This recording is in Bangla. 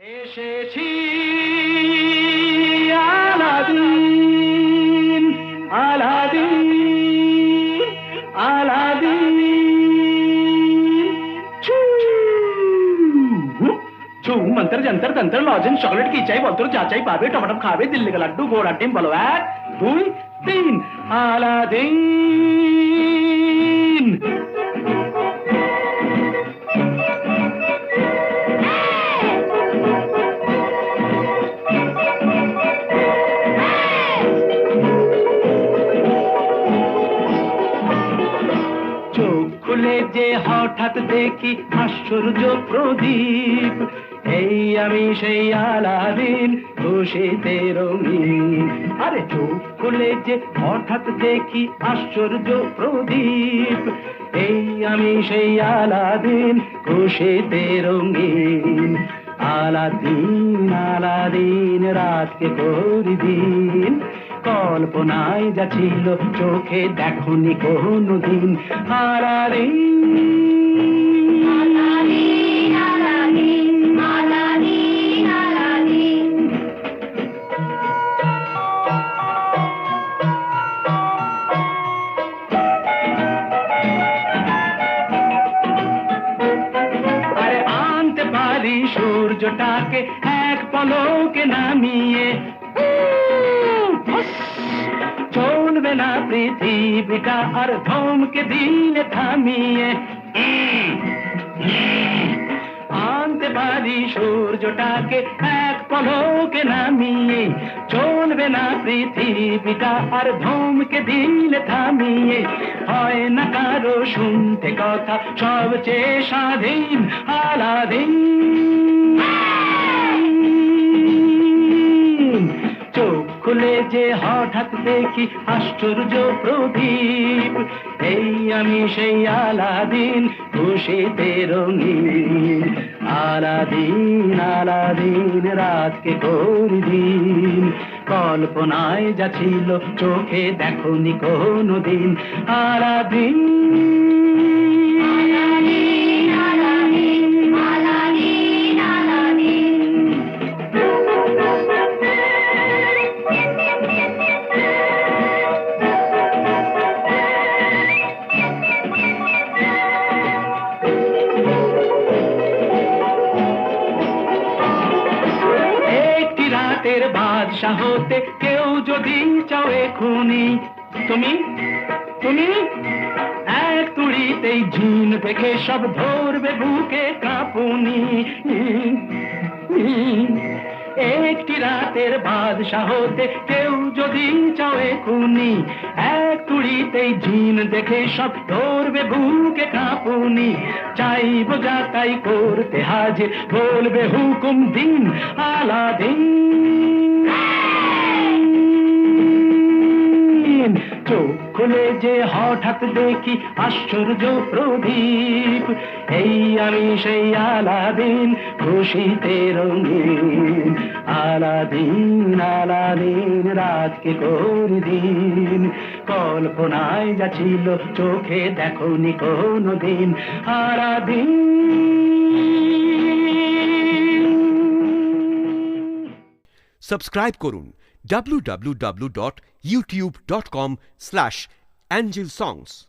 এসেছি আলাদিন আলাদিন আলাদিন ছু ছু मंत्र जंतर तंत्र लॉजन चॉकलेट की चाय বলতো যা চাই পাবে টমাটম খাবে দিল্লি কা লাড্ডু গোড়া টিম বলো এক দুই যে হঠাৎ দেখি আশ্চর্য প্রদীপ। এই আমি সেই আলাদিন খুশিতে রঙিন। আরে চোখ খুলে যে হঠাৎ দেখি আশ্চর্য প্রদীপ। এই আমি সেই আলাদিন খুশিতে রঙিন। আলাদিন আলাদিন, রাতকে করি দিন কল্পনায় যা ছিল চোখে দেখনি কোনো দিন পারি সূর্যটাকে এক পলকে নামিয়ে চলবে না পৃথিবীটা আর ধমকে দিলে থামিয়ে। আনতে পারি সূর্যটাকে এক পলকে নামিয়ে। চলবে না পৃথিবীটা আর ধমকে দিলে থামিয়ে। হয় না কারও শুনতে কথা, সবচেয়ে স্বাধীন, আলাদিন। খুলে যে হঠাৎ দেখি আশ্চর্য প্রদীপ। এই আমি সেই আলাদিন, খুশিতে রঙিন। আলাদিন আলাদিন, রাতকে করি দিন? কল্পনায় যা ছিল, চোখে দেখনি কোনো দিন আলাদিন বাদশাহ হতে কেউ যদি চাও এখুনি। তুমি? তুমি? এক তুড়িতেই ঝিন থেকে সব ধরবে বুকে কাঁপুনি। একটি রাতের বাদশাহ হতে কেউ যদি চাও এখুনি, এক তুড়িতেই ঝিন দেখে সব ধরবে বুকে কাঁপুনি। চাইব যা তাই করতে হাজির, বলবে হুকুম দিন, আলাদিন। চোখ খুলে যে হঠাৎ দেখি আশ্চর্য প্রদীপ এই আমি সেই আলাদিন, খুশিতে রঙিন। আলাদিন আলাদিন রাতকে করি দিন? কল্পনায় যা ছিল, চোখে দেখনি কোনো দিন আলাদিন। সাবস্ক্রাইব করুন angel songs.